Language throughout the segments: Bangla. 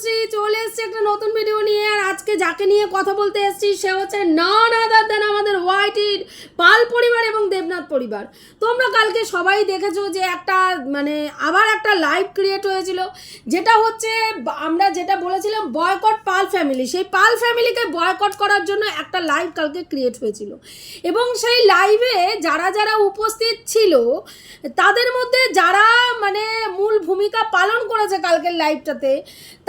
তনুশ্রী চলে এসেছি একটা নতুন ভিডিও নিয়ে। আর আজকে যাকে নিয়ে কথা বলতে এসেছি, সে হচ্ছে নন আদার দেন আমাদের হোয়াইটির পাল পরিবার এবং দেবনাথ পরিবার। তোমরা কালকে সবাই দেখেছ যে একটা মানে আবার একটা লাইভ ক্রিয়েট হয়েছিল, যেটা হচ্ছে, আমরা যেটা বলেছিলাম বয়কট পাল ফ্যামিলি সেই পাল ফ্যামিলিকে বয়কট করার জন্য একটা লাইভ কালকে ক্রিয়েট হয়েছিল। এবং সেই লাইভে যারা যারা উপস্থিত ছিল, তাদের মধ্যে যারা মানে মূল ভূমিকা পালন করেছে কালকের লাইভটাতে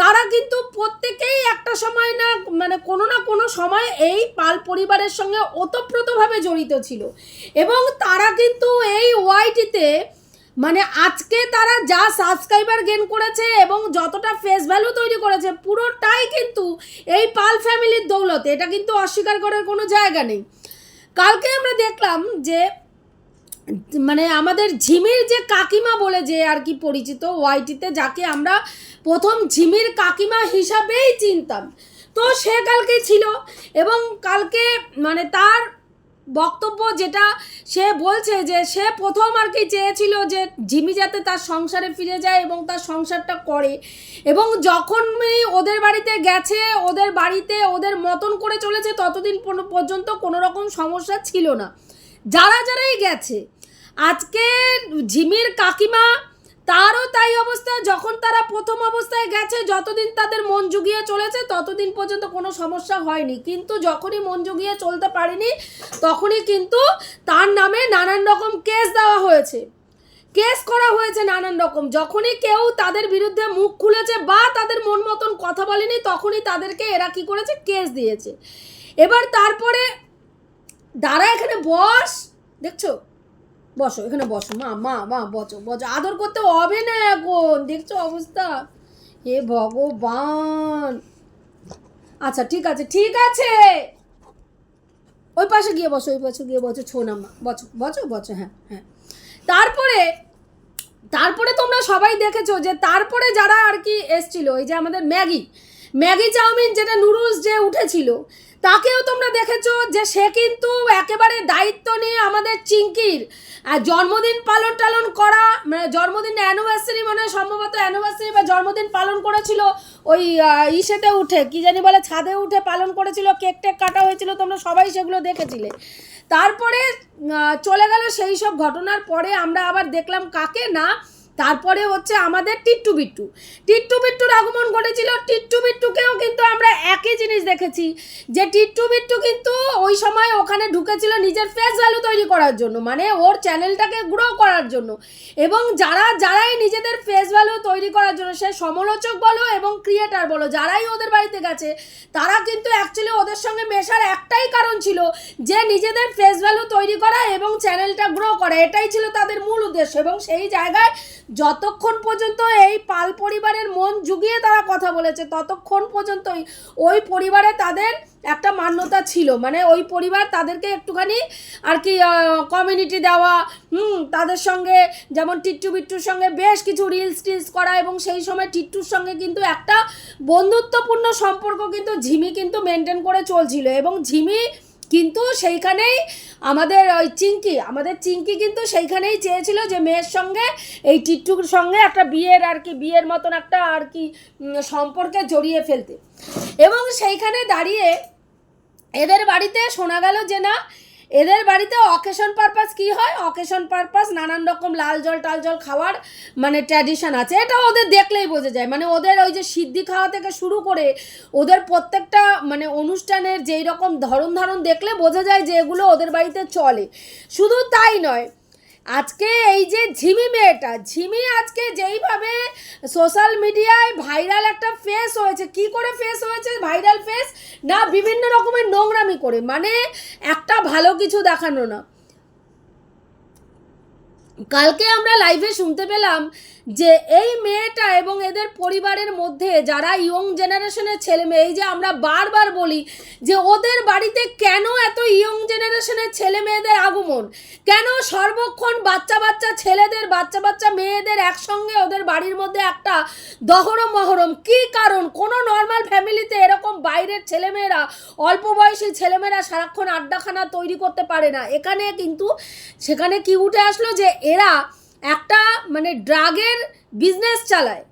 তারা কিন্তু প্রত্যেকেই একটা সময় না মানে কোনো না কোনো সময় এই পাল পরিবারের সঙ্গে ওতপ্রোতভাবে জড়িত ছিল। এবং তারা কিন্তু এই ওয়াইটিতে মানে আজকে তারা যা সাবস্ক্রাইবার গেন করেছে এবং যতটা ফেস ভ্যালু তৈরি করেছে, পুরোটাই কিন্তু এই পাল ফ্যামিলির দৌলতে। এটা কিন্তু অস্বীকার করার কোনো জায়গা নেই। কালকে আমরা দেখলাম যে মানে আমাদের ঝিমির যে কাকিমা বলে যে আর কি পরিচিত ওয়াইটিতে, যাকে আমরা প্রথম ঝিমির কাকিমা হিসাবেই চিনতাম। তো সে কালকে ছিল এবং কালকে মানে তার বক্তব্য যেটা সে বলছে যে সে প্রথম আর কি চেয়েছিল যে ঝিমি যাতে তার সংসারে ফিরে যায় এবং তার সংসারটা করে এবং যখনই ওদের বাড়িতে গেছে, ওদের বাড়িতে ওদের মতন করে চলেছে, ততদিন পর্যন্ত কোনো রকম সমস্যা ছিল না। যারা যারাই গেছে, আজকে ঝিমির কাকিমা তারও তাই অবস্থা, যখন তারা প্রথম অবস্থায় গেছে, যতদিন তাদের মন জুগিয়ে চলেছে, ততদিন পর্যন্ত কোনো সমস্যা হয়নি। কিন্তু যখনই মন জুগিয়ে চলতে পারেনি, তখনই কিন্তু তার নামে নানান রকম কেস দেওয়া হয়েছে। কেস করা হয়েছে নানান রকম। যখনই কেউ তাদের বিরুদ্ধে মুখ খুলেছে বা তাদের মন মতন কথা বলেনি, তখনই তাদেরকে এরা কি করেছে? কেস দিয়েছে। এবার তারপরে দাঁড়া এখানে, বস। দেখছ? বসো, এখানে বসো। মা মা মা, বসো বসো। আদর করতে হবে না এখন। দেখছ অবস্থা? হে ভগবান। আচ্ছা ঠিক আছে ঠিক আছে। ওই পাশে গিয়ে বসো, ওই পাশে গিয়ে বসো। ছো না, মা। বসো বসো বসো হ্যাঁ হ্যাঁ। তারপরে তারপরে তোমরা সবাই দেখেছ যে তারপরে যারা আর কি এসছিল, এই যে আমাদের ম্যাগি। ম্যাগি চাউমিন, যেটা নুডলস যে উঠেছিল তাকেও তোমরা দেখেছ যে সে কিন্তু একেবারে দায়িত্ব নিয়ে আমাদের চিঙ্কির জন্মদিন পালন টালন করা মানে জন্মদিন অ্যানিভার্সারি মানে সম্ভবত অ্যানিভার্সারি বা জন্মদিন পালন করেছিল, ওই ইসেতে উঠে, কি জানি বলে, ছাদে উঠে পালন করেছিল, কেক টেক কাটা হয়েছিল, তোমরা সবাই সেগুলো দেখেছিলে। তারপরে চলে গেল সেই সব ঘটনার পরে আমরা আবার দেখলাম কাকে না তারপরে হচ্ছে আমাদের টিট্টু বিট্টু। টিট্টু বিট্টুর আগমন ঘটেছিল, টিট্টু বিট্টুকেও কিন্তু আমরা একই জিনিস দেখেছি, যে টিট্টু বিট্টু কিন্তু ওই সময় ওখানে ঢুকেছিল নিজের ফেস ভ্যালু তৈরি করার জন্য মানে ওর চ্যানেলটাকে গ্রো করার জন্য। এবং যারা, যারাই নিজেদের ফেস ভ্যালু তৈরি করার জন্য, সে সমালোচক বলো এবং ক্রিয়েটার বলো, যারাই ওদের বাড়িতে গেছে, তারা কিন্তু অ্যাকচুয়ালি ওদের সঙ্গে মেশার একটাই কারণ ছিল যে নিজেদের ফেস ভ্যালু তৈরি করা এবং চ্যানেলটা গ্রো করা, এটাই ছিল তাদের মূল উদ্দেশ্য। এবং সেই জায়গায় যতক্ষণ পর্যন্ত এই পাল পরিবারের মন জুগিয়ে তারা কথা বলেছে, ততক্ষণ পর্যন্তই ওই পরিবারে তাদের একটা মান্যতা ছিল। মানে ওই পরিবার তাদেরকে একটুখানি আর কি কমিউনিটি দেওয়া, হুম, তাদের সঙ্গে যেমন টিট্টু বিট্টুর সঙ্গে বেশ কিছু রিলস টিলস করা এবং সেই সময় টিট্টুর সঙ্গে কিন্তু একটা বন্ধুত্বপূর্ণ সম্পর্ক কিন্তু ঝিমি কিন্তু মেনটেন করে চলছিল এবং ঝিমি কিন্তু সেইখানেই আমাদের ওই চিঙ্কি, আমাদের চিঙ্কি কিন্তু সেইখানেই চেয়েছিল যে মেয়ের সঙ্গে, এই টিট্টুর সঙ্গে একটা বিয়ের আর কি, বিয়ের মতন একটা আর কি সম্পর্কে জড়িয়ে ফেলতে। এবং সেইখানে দাঁড়িয়ে এদের বাড়িতে শোনা গেল যে না এদের বাড়িতে অকেশন পারপাস কি হয়? অকেশন পারপাস নানান রকম লাল জল, টাল জল খাওয়ার মানে ট্র্যাডিশন আছে। এটা ওদের দেখলেই বোঝা যায়। মানে ওদের ওই যে সিদ্ধি খাওয়া থেকে শুরু করে ওদের প্রত্যেকটা মানে অনুষ্ঠানের যেই রকম ধরন ধারণ দেখলে বোঝা যায় যে এগুলো ওদের বাড়িতে চলে। শুধু তাই নয় আজকে এই যে ঝিমি মেয়েটা, ঝিমি আজকে যেইভাবে সোশ্যাল মিডিয়ায় ভাইরাল একটা ফেস হয়েছে, কি করে ফেস হয়েছে? ভাইরাল ফেস না বিভিন্ন রকমের নোংরামি করে মানে একটা ভালো কিছু দেখানো না। কালকে আমরা লাইভে শুনতে পেলাম যে এই মেয়েটা এবং এদের পরিবারের মধ্যে যারা ইয়ং জেনারেশনের ছেলে মেয়ে, এই যে আমরা বারবার বলি যে ওদের বাড়িতে কেন এত ইয়ং জেনারেশনের ছেলে মেয়েদের আগমন? কেন সর্বক্ষণ বাচ্চা বাচ্চা ছেলেদের, বাচ্চা বাচ্চা মেয়েদের একসঙ্গে ওদের বাড়ির মধ্যে একটা দহরম মহরম? কি কারণ? কোনো নর্মাল ফ্যামিলিতে এরকম বাইরের ছেলেমেয়েরা অল্প বয়সী ছেলেমেয়েরা সারাক্ষণ আড্ডাখানা তৈরি করতে পারে না। এখানে কিন্তু, সেখানে কি উঠে আসলো যে এরা একটা মানে ড্রাগের বিজনেস চালায়।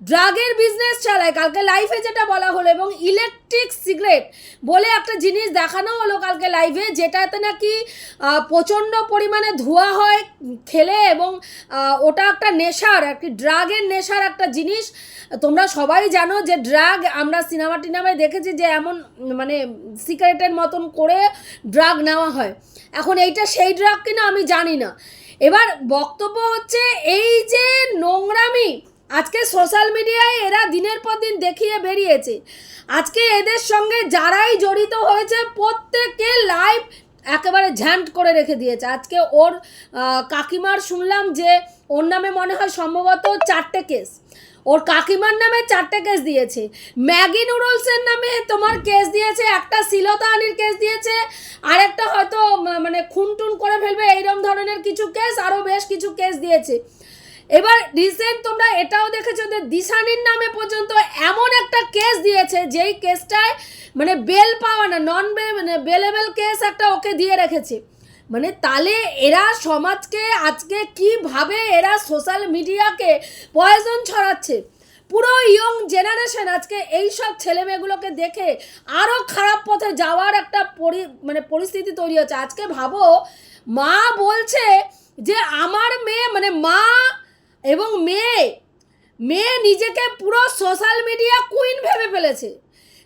ড্রাগের বিজনেস চালায়। কালকে লাইফে যেটা বলা হলো এবং ইলেকট্রিক সিগারেট বলে একটা জিনিস দেখানো হলো কালকে লাইভে যেটাতে নাকি প্রচণ্ড পরিমাণে ধোঁয়া হয় খেলে এবং ওটা একটা নেশার, আর কি ড্রাগের নেশার একটা জিনিস। তোমরা সবাই জানো যে ড্রাগ, আমরা সিনেমা টিনেমায় দেখেছি যে এমন মানে সিগারেটের মতন করে ড্রাগ নেওয়া হয়। এখন এইটা সেই ড্রাগ কিনা আমি জানি না। এবার বক্তব্য হচ্ছে এই যে নোংরামি, আজকে সোশ্যাল মিডিয়ায় এরা দিনের পর দিন দেখিয়ে বেরিয়েছে। আজকে এদের সঙ্গে যারাই জড়িত হয়েছে প্রত্যেকে লাইভ একেবারে ঝ্যান্ট করে রেখে দিয়েছে। আজকে ওর কাকিমার শুনলাম যে, ওর নামে মনে হয় সম্ভবত চারটে কেস ওর কাকিমার নামে চারটে কেস দিয়েছে। ম্যাগি নুডলসের নামে তোমার কেস দিয়েছে, একটা শিলতা আনির কেস দিয়েছে, আরেকটা হয়তো মানে খুন টুন করে ফেলবে এইরকম ধরনের কিছু কেস আরও বেশ কিছু কেস দিয়েছে। এবার রিসেন্ট তোমরা এটাও দেখেছ যে দিশানির নামে পর্যন্ত এমন একটা কেস দিয়েছে, যেই কেসটায় মানে বেল পাওয়া না নন বেল মানে বেলেবেল কেস একটা ওকে দিয়ে রেখেছে। মানে তাহলে এরা সমাজকে আজকে কীভাবে এরা সোশ্যাল মিডিয়াকে পয়জন ছড়াচ্ছে? পুরো ইয়ং জেনারেশন আজকে এই সব ছেলেমেয়েগুলোকে দেখে আরও খারাপ পথে যাওয়ার একটা পরি মানে পরিস্থিতি তৈরি হচ্ছে। আজকে ভাবো, মা বলছে যে আমার মেয়ে মানে মা এবং মেয়ে মেয়ে নিজেকে পুরো সোশ্যাল মিডিয়া কুইন ভেবে ফেলেছে।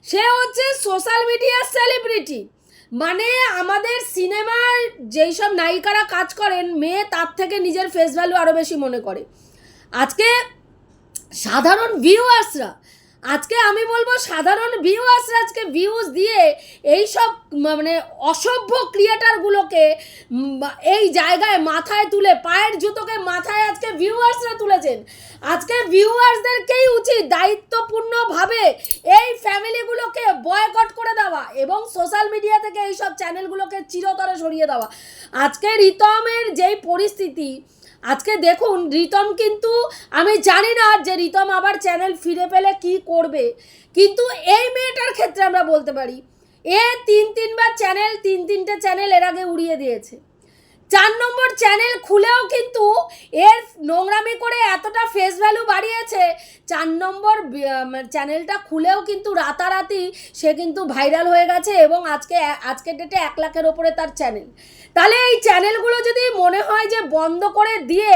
সে হচ্ছে সোশ্যাল মিডিয়ার সেলিব্রিটি মানে আমাদের সিনেমার যেই সব নায়িকারা কাজ করেন, মেয়ে তার থেকে নিজের ফেস ভ্যালু আরও বেশি মনে করে। আজকে সাধারণ ভিউয়ার্সরা আজকে আমি বলব সাধারণ ভিউয়ার্সরা আজকে ভিউজ দিয়ে এই সব মানে অসভ্য ক্রিয়েটারগুলোকে এই জায়গায় মাথায় তুলে, পায়ের জুতোকে মাথায় আজকে ভিউয়ার্সরা তুলেছেন। আজকে ভিউয়ার্সদেরকেই উচিত দায়িত্বপূর্ণভাবে এই ফ্যামিলিগুলোকে বয়কট করে দেওয়া এবং সোশ্যাল মিডিয়া থেকে এই সব চ্যানেলগুলোকে চিরতরে সরিয়ে দেওয়া। আজকে রিতমের যেই পরিস্থিতি আজকে দেখুন, রিতম কিন্তু, আমি জানি না যে রিতম আবার চ্যানেল ফিরে পেলে কি করবে, কিন্তু এই মেয়েটার ক্ষেত্রে আমরা বলতে পারি, এ তিন তিনবার চ্যানেল তিন তিনটে চ্যানেল এর আগে উড়িয়ে দিয়েছে। চার নম্বর চ্যানেল খুলেও কিন্তু এর নোংরামি করে এতটা ফেস ভ্যালু বাড়িয়েছে। চার নম্বর চ্যানেলটা খুলেও কিন্তু রাতারাতি সে কিন্তু ভাইরাল হয়ে গেছে এবং আজকে, আজকের ডেটে এক লাখের ওপরে তার চ্যানেল তাহলে এই চ্যানেলগুলো যদি মনে হয় যে বন্ধ করে দিয়ে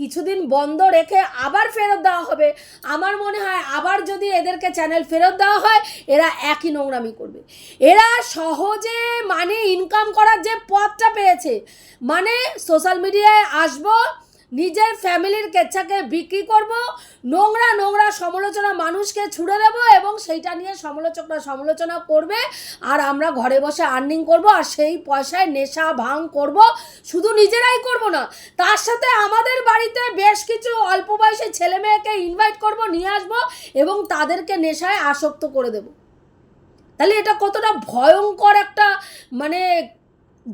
কিছুদিন বন্ধ রেখে আবার ফেরত দেওয়া হবে। আমার মনে হয় আবার যদি এদেরকে চ্যানেল ফেরত দেওয়া হয়, এরা একই নোংরামি করবে। এরা সহজে মানে ইনকাম করার যে পথটা পেয়েছে মানে সোশ্যাল মিডিয়ায় আসব নিজের ফ্যামিলির কেচ্ছাকে বিক্রি করব, নোংরা নোংরা সমালোচনা মানুষকে ছুড়ে দেব এবং সেইটা নিয়ে সমালোচকরা সমালোচনা করবে আর আমরা ঘরে বসে আর্নিং করব আর সেই পয়সায় নেশা ভাং করব। শুধু নিজেরাই করব না, তার সাথে আমাদের বাড়িতে বেশ কিছু অল্প বয়সী ছেলে মেয়েকে ইনভাইট করব, নিয়ে আসব এবং তাদেরকে নেশায় আসক্ত করে দেব। তাহলে এটা কতটা ভয়ঙ্কর একটা মানে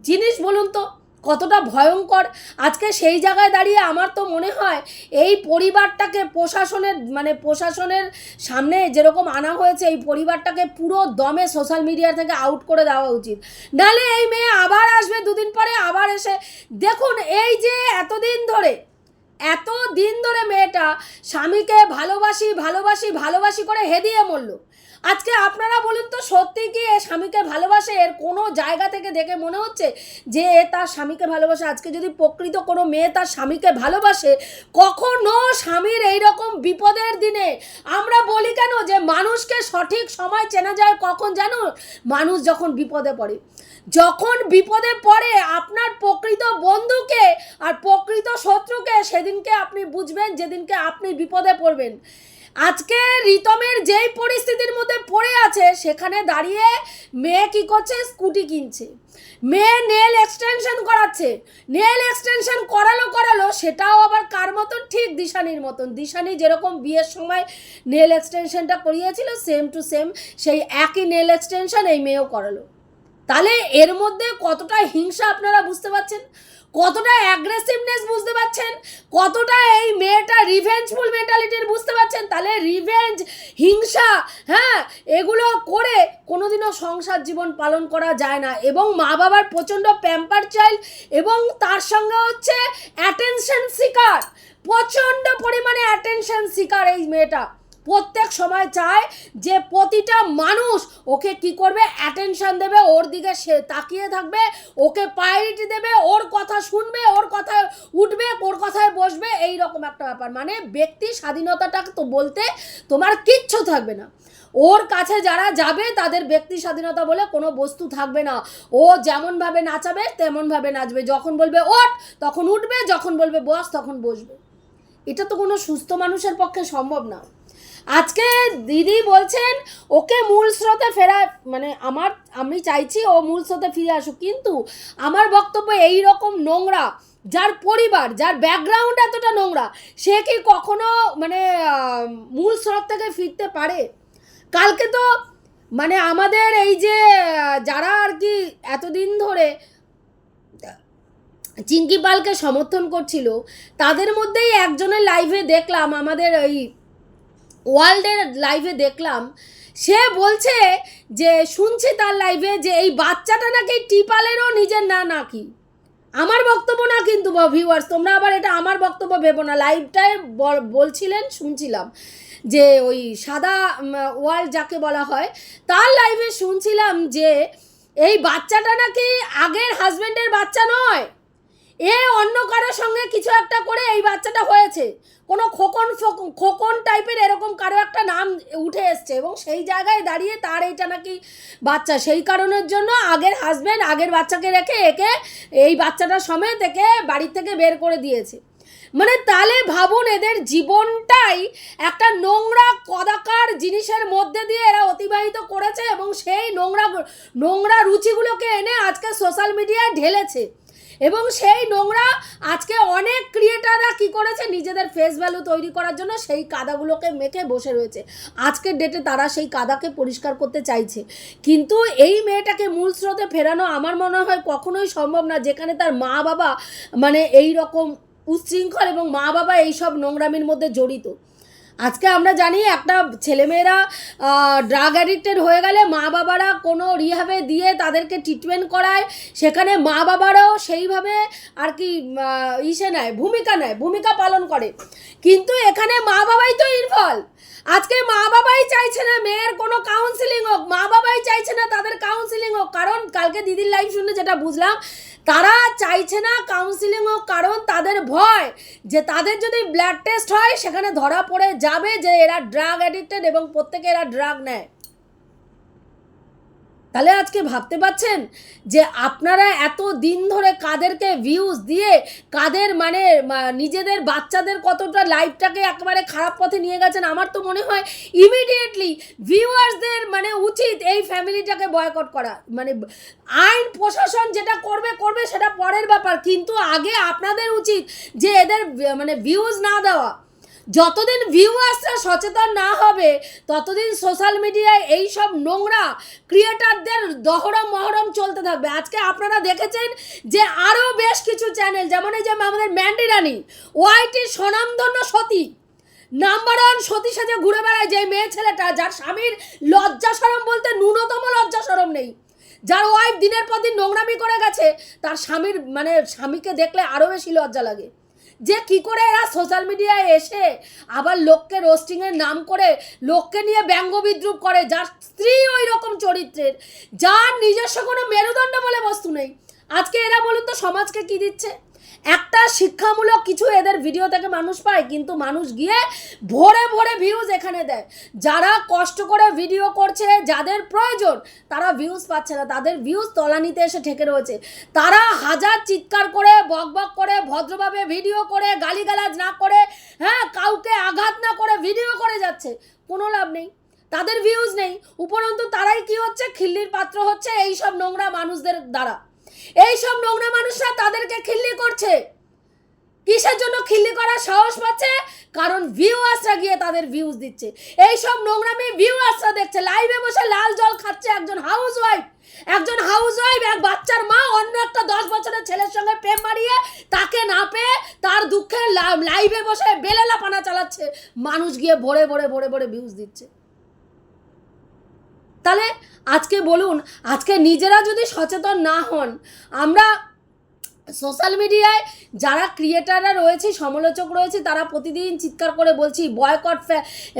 জিনিস বলুন তো? কতটা ভয়ঙ্কর। আজকে সেই জায়গায় দাঁড়িয়ে আমার তো মনে হয় এই পরিবারটাকে প্রশাসনের মানে প্রশাসনের সামনে যেরকম আনা হয়েছে, এই পরিবারটাকে পুরো দমে সোশ্যাল মিডিয়া থেকে আউট করে দেওয়া উচিত। নাহলে এই মেয়ে আবার আসবে দুদিন পরে, আবার এসে, দেখুন এই যে এতদিন ধরে এত দিন ধরে মেয়েটা স্বামীকে ভালোবাসি ভালোবাসি ভালোবাসি করে হেদিয়ে মরল। আজকে আপনারা বলুন তো, সত্যি কি এ স্বামীকে ভালোবাসে? এর কোনো জায়গা থেকে দেখে মনে হচ্ছে যে এ তার স্বামীকে ভালোবাসে? আজকে যদি প্রকৃত কোনো মেয়ে তার স্বামীকে ভালোবাসে, কখনো স্বামীর এই রকম বিপদের দিনে আমরা বলি কেন যে মানুষকে সঠিক সময় চেনা যায় কখন জানো? মানুষ যখন বিপদে পড়ে। যখন বিপদে পড়ে, আপনার প্রকৃত বন্ধুকে আর প্রকৃত শত্রুকে সেদিনকে আপনি বুঝবেন, যেদিনকে আপনি বিপদে পড়বেন। আজকে রিতমের যেই পরিস্থিতির মধ্যে পড়ে আছে, সেখানে দাঁড়িয়ে মেয়ে কি করছে? স্কুটি কিনছে। মেয়ে নেল এক্সটেনশন করাচ্ছে। নেল এক্সটেনশন করালো করালো, সেটাও আবার কার মতন? ঠিক দিশানির মতন। দিশানি যেরকম বিয়ের সময় নেল এক্সটেনশনটা করিয়েছিল সেম টু সেম সেই একই নেল এক্সটেনশন এই মেয়েও করালো। তাহলে এর মধ্যে কতটা হিংসা আপনারা বুঝতে পারছেন? কতটা অ্যাগ্রেসিভনেস বুঝতে পারছেন? কতটা এই মেয়েটা রিভেঞ্জফুল মেন্টালিটির বুঝতে পারছেন? তাহলে রিভেঞ্জ হিংসা হ্যাঁ এগুলো করে কোনোদিনও সংসার জীবন পালন করা যায় না। এবং মা বাবার প্রচণ্ড প্যাম্পার চাইল্ড এবং তার সঙ্গে হচ্ছে অ্যাটেনশন শিকার প্রচণ্ড পরিমাণে অ্যাটেনশন শিকার এই মেয়েটা। প্রত্যেক সময় চায় যে প্রতিটা মানুষ ওকে কি করবে অ্যাটেনশন দেবে, ওর দিকে সে তাকিয়ে থাকবে, ওকে প্রায়োরিটি দেবে, ওর কথা শুনবে, ওর কথায় উঠবে, ওর কথায় বসবে এই রকম একটা ব্যাপার। মানে ব্যক্তি স্বাধীনতাটাকে তো বলতে তোমার কিচ্ছু থাকবে না। ওর কাছে যারা যাবে, তাদের ব্যক্তি স্বাধীনতা বলে কোনো বস্তু থাকবে না। ও যেমনভাবে নাচাবে, তেমনভাবে নাচবে। যখন বলবে ওঠ, তখন উঠবে, যখন বলবে বস, তখন বসবে। এটা তো কোনো সুস্থ মানুষের পক্ষে সম্ভব না। আজকে দিদি বলছেন, ওকে মূল স্রোতে ফেরা মানে আমার, আমি চাইছি ও মূল স্রোতে ফিরে আসুক। কিন্তু আমার বক্তব্য এই রকম নোংরা, যার পরিবার, যার ব্যাকগ্রাউন্ড এতটা নোংরা, সে কি কখনো মানে মূল স্রোত থেকে ফিরতে পারে? কালকে তো মানে আমাদের এই যে, যারা আর কি এতদিন ধরে চিঙ্কি পালকে সমর্থন করছিল, তাদের মধ্যেই একজনের লাইভে দেখলাম, আমাদের ওই ওয়ার্ল্ডের লাইভে দেখলাম, সে বলছে যে, শুনছি তার লাইভে যে এই বাচ্চাটা নাকি টিপালেরও নিজের না নাকি? আমার বক্তব্য না কিন্তু ভিউয়ার্স তোমরা আবার এটা আমার বক্তব্য ভেবো না। লাইভটায় বল- বলছিলেন, শুনছিলাম যে ওই সাদা ওয়ার্ল্ড যাকে বলা হয়, তার লাইভে শুনছিলাম যে, এই বাচ্চাটা নাকি আগের হাজবেন্ডের বাচ্চা নয়? এ অন্য কারোর সঙ্গে কিছু একটা করে এই বাচ্চাটা হয়েছে। কোনো খোকন খোকন টাইপের এরকম কারও একটা নাম উঠে এসছে এবং সেই জায়গায় দাঁড়িয়ে তার এইটা নাকি বাচ্চা। সেই কারণের জন্য আগের হাজব্যান্ড আগের বাচ্চাকে রেখে একে এই বাচ্চাটা সমেত একে বাড়ি থেকে বের করে দিয়েছে। মানে তাহলে ভাবুন এদের জীবনটাই একটা নোংরা, কদাকার জিনিসের মধ্যে দিয়ে এরা অতিবাহিত করেছে এবং সেই নোংরা নোংরা রুচিগুলোকে এনে আজকে সোশ্যাল মিডিয়ায় ঢেলেছে। এবং সেই নোংরা আজকে অনেক ক্রিয়েটাররা কি করেছে? নিজেদের ফেস ভ্যালু তৈরি করার জন্য সেই কাদাগুলোকে মেখে বসে রয়েছে। আজকের ডেটে তারা সেই কাদাকে পরিষ্কার করতে চাইছে। কিন্তু এই মেয়েটাকে মূল স্রোতে ফেরানো আমার মনে হয় কখনোই সম্ভব না, যেখানে তার মা বাবা মানে এই রকম উচ্ছৃঙ্খল এবং মা বাবা এইসব নোংরামির মধ্যে জড়িত। আজকে আমরা জানি একটা ছেলেমেয়েরা ড্রাগ অ্যাডিক্টেড হয়ে গেলে মা বাবারা কোনো রিহাবে দিয়ে তাদেরকে ট্রিটমেন্ট করায়। সেখানে মা বাবারাও সেইভাবে আর কি ইসে নেয়, ভূমিকা নেয়, ভূমিকা পালন করে। কিন্তু এখানে মা বাবাই তো ইনভলভ আজকে মা বাবাই চাইছে না মেয়ের কোনো কাউন্সিলিং হোক, মা বাবাই চাইছে না তাদের কাউন্সিলিং হোক। কারণ কালকে দিদির লাইভ শুনে যেটা বুঝলাম তারা চাইছে না কাউন্সিলিং হোক, কারণ তাদের ভয় যে তাদের যদি ব্লাড টেস্ট হয়, সেখানে ধরা পড়ে যাবে যে এরা ড্রাগ অ্যাডিক্টেড এবং প্রত্যেকে এরা ড্রাগ নেয়। তাহলে আজকে ভাবতে পাচ্ছেন যে আপনারা এত দিন ধরে কাদেরকে ভিউজ দিয়ে কাদের মানে নিজেদের বাচ্চাদের কতটা লাইফটাকে একেবারে খারাপ পথে নিয়ে গেছেন? আমার তো মনে হয় ইমিডিয়েটলি ভিউয়ার্সদের মানে উচিত এই ফ্যামিলিটাকে বয়কট করা। মানে আইন প্রশাসন যেটা করবে করবে সেটা পরের ব্যাপার। কিন্তু আগে আপনাদের উচিত যে এদের মানে ভিউজ না দেওয়া। যতদিন ভিউয়ার্সরা সচেতন না হবে, ততদিন সোশ্যাল মিডিয়ায় এই সব নোংরা ক্রিয়েটারদের দহরম মহরম চলতে থাকবে। আজকে আপনারা দেখেছেন যে আরও বেশ কিছু চ্যানেল যেমন এই যে আমাদের ম্যান্ডি রানী ওয়াইটি স্বনামধন্য সতী নাম্বার ওয়ান সতী সাজে ঘুরে বেড়ায় যে মেয়ে ছেলেটা, যার স্বামীর লজ্জা সরম বলতে ন্যূনতম লজ্জা সরম নেই। যার ওয়াইফ দিনের পর দিন নোংরামি করে গেছে, তার স্বামীর মানে স্বামীকে দেখলে আরও বেশি লজ্জা লাগে। যে কি করে এরা সোশ্যাল মিডিয়ায় এসে আবার লোককে রোস্টিংয়ের নাম করে লোককে নিয়ে ব্যঙ্গ বিদ্রুপ করে, যার স্ত্রী ওই রকম চরিত্রের, যার নিজস্ব কোনো মেরুদণ্ড বলে বস্তু নেই। আজকে এরা বলুন তো, সমাজকে কি দিচ্ছে? একটা শিক্ষামূলক কিছু এদের ভিডিও থেকে মানুষ পায়, কিন্তু মানুষ গিয়ে ভরে ভরে ভিউজ এখানে দেয়। যারা কষ্ট করে ভিডিও করছে, যাদের প্রয়োজন, তারা ভিউজ পাচ্ছে না। তাদের ভিউজ তলানিতে এসে ঠেকে রয়েছে। তারা হাজার চিৎকার করে, বক বক করে, ভদ্রভাবে ভিডিও করে, গালিগালাজ না করে হ্যাঁ কাউকে আঘাত না করে ভিডিও করে যাচ্ছে। কোনো লাভ নেই। তাদের ভিউজ নেই। উপরন্তু তারাই কি হচ্ছে? খিল্লির পাত্র হচ্ছে এই সব নোংরা মানুষদের দ্বারা। এই সব নোংরা মানুষরা তাদেরকে খিল্লি করছে। কিসের জন্য খিল্লি করার সাহস পাচ্ছে? কারণ ভিউয়ার্সরা গিয়ে তাদের ভিউজ দিচ্ছে। এই সব নোংরামি ভিউয়ার্সরা দেখছে। লাইভে বসে লাল জল খাচ্ছে একজন হাউস ওয়াইফ একজন হাউস ওয়াইফ এক বাচ্চার মা অন্য একটা দশ বছরের ছেলের সঙ্গে প্রেম মারিয়ে তাকে না পেয়ে তার দুঃখে লাইভে বসে বেলেলা পানা চালাচ্ছে। মানুষ গিয়ে ভরে ভরে ভরে ভরে ভিউজ দিচ্ছে। তাহলে আজকে বলুন আজকে নিজেরা যদি সচেতন না হন আমরা সোশ্যাল মিডিয়ায় যারা ক্রিয়েটাররা রয়েছে, সমালোচক রয়েছে, তারা প্রতিদিন চিৎকার করে বলছি, বয়কট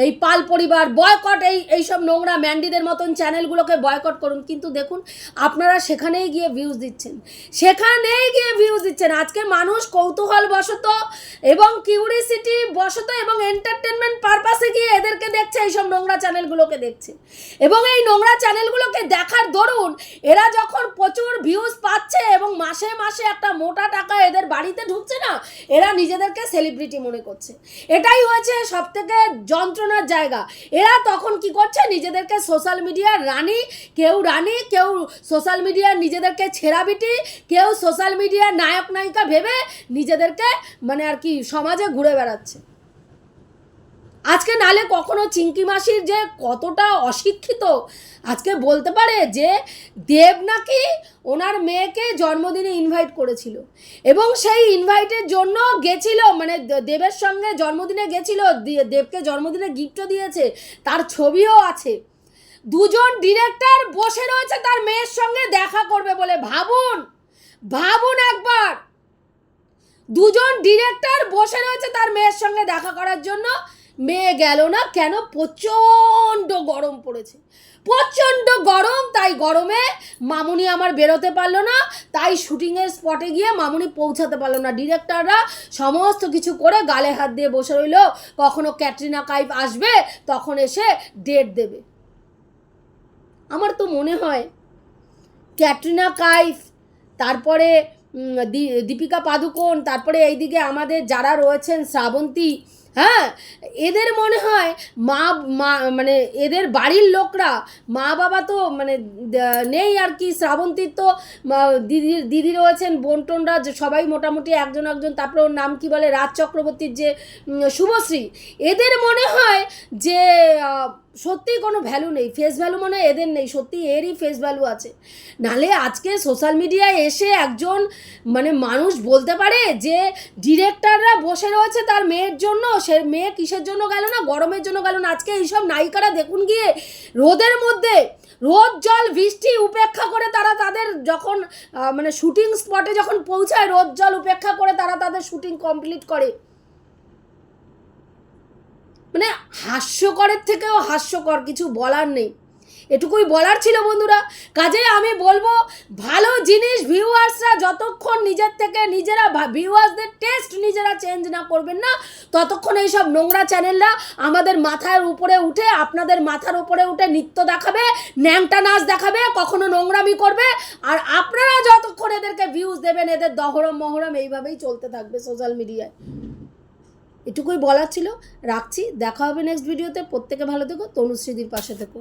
এই পাল পরিবার, বয়কট এই, এইসব নোংরা ম্যান্ডিদের মতন চ্যানেলগুলোকে বয়কট করুন। কিন্তু দেখুন, আপনারা সেখানেই গিয়ে ভিউজ দিচ্ছেন। সেখানেই গিয়ে ভিউজ দিচ্ছেন। আজকে মানুষ কৌতূহল বশত এবং কিউরিসিটি বশত এবং এন্টারটেনমেন্ট পারপাসে গিয়ে এদেরকে দেখছে, এইসব নোংরা চ্যানেলগুলোকে দেখছে। এবং এই নোংরা চ্যানেলগুলোকে দেখার দরুন, এরা যখন প্রচুর ভিউজ পাচ্ছে এবং মাসে মাসে একটা মোটা টাকা এদের বাড়িতে ঢুকছে না, এরা নিজেদেরকে সেলিব্রিটি মনে করছে। এটাই হয়েছে সব থেকে যন্ত্রণার জায়গা। এরা তখন কি করছে? নিজেদেরকে সোশ্যাল মিডিয়ার রানী, কেউ রানী, কেউ সোশ্যাল মিডিয়ার নিজেদেরকে ছেঁড়াবিটি, কেউ সোশ্যাল মিডিয়ার নায়ক নায়িকা ভেবে নিজেদেরকে মানে আর কি সমাজে ঘুরে বেড়াচ্ছে। আজকে নালে কখনো চিঙ্কি মাসির যে কতটা অশিক্ষিত, আজকে বলতে পারে যে দেব নাকি ওনার মেয়েকে জন্মদিনে ইনভাইট করেছিল। এবং সেই ইনভাইটের জন্য গেছিল মানে দেবের সঙ্গে জন্মদিনে গেছিল দেবকে জন্মদিনে গিফটও দিয়েছে, তার ছবিও আছে। দুজন ডিরেক্টর বসে রয়েছে তার মেয়ের সঙ্গে দেখা করবে বলে ভাবুন ভাবুন একবার। দুজন ডিরেক্টর বসে রয়েছে তার মেয়ের সঙ্গে দেখা করার জন্য মেয়ে গেল না, কেন? প্রচণ্ড গরম পড়েছে। প্রচণ্ড গরম, তাই গরমে মামুনি আমার বেরোতে পারল না, তাই শুটিংয়ের স্পটে গিয়ে মামুনি পৌঁছাতে পারল না। ডিরেক্টররা সমস্ত কিছু করে গালে হাত দিয়ে বসে রইল। কখনো ক্যাটরিনা কাইফ আসবে, তখন এসে ডেট দেবে। আমার তো মনে হয়, ক্যাটরিনা কাইফ, তারপরে দীপিকা পাদুকোন, তারপরে এইদিকে আমাদের যারা রয়েছেন শ্রাবন্তী হ্যাঁ এদের মনে হয় মা মা মানে এদের বাড়ির লোকরা মা বাবা তো মানে নেই আর কি। শ্রাবন্তীর তো দিদির দিদি রয়েছেন বন্টনরা সবাই মোটামুটি একজন একজন। তারপরে ওর নাম কি বলে? রাজ চক্রবর্তীর যে শুভশ্রী। এদের মনে হয় যে সত্যিই কোনো ভ্যালু নেই ফেস ভ্যালু মনে হয় এদের নেই সত্যি এরই ফেস ভ্যালু আছে। নালে আজকে সোশ্যাল মিডিয়ায় এসে একজন মানে মানুষ বলতে পারে যে ডিরেক্টররা বসে রয়েছে তার মেয়ের জন্য, সে মেয়ে কিসের জন্য গেল না, গরমের জন্য গেল না, আজকে এইসব নায়িকারা দেখুন গিয়ে রোদের মধ্যে রোদ, জল, বৃষ্টি উপেক্ষা করে তারা তাদের যখন মানে শুটিং স্পটে যখন পৌঁছায়, রোদ, জল উপেক্ষা করে তারা তাদের শুটিং কমপ্লিট করে। মানে হাস্যকরের থেকেও হাস্যকর, কিছু বলার নেই। এটুকুই বলার ছিল বন্ধুরা। কাজে আমি বলব, ভালো জিনিস ভিউয়ার্সরা যতক্ষণ নিজের থেকে নিজেরা ভিউয়ার্সদের টেস্ট নিজেরা চেঞ্জ না করবেন না, ততক্ষণ এইসব নোংরা চ্যানেলরা আমাদের মাথার উপরে উঠে, আপনাদের মাথার উপরে উঠে নৃত্য দেখাবে, ন্যাংটা নাচ দেখাবে, কখনো নোংরামি করবে, আর আপনারা যতক্ষণ এদেরকে ভিউজ দেবেন, এদের দহরম মহরম এইভাবেই চলতে থাকবে সোশ্যাল মিডিয়ায় এটুকুই বলার ছিল। রাখছি। দেখা হবে নেক্সট ভিডিওতে প্রত্যেকে ভালো থেকো। তনুশ্রীদির পাশে থেকো।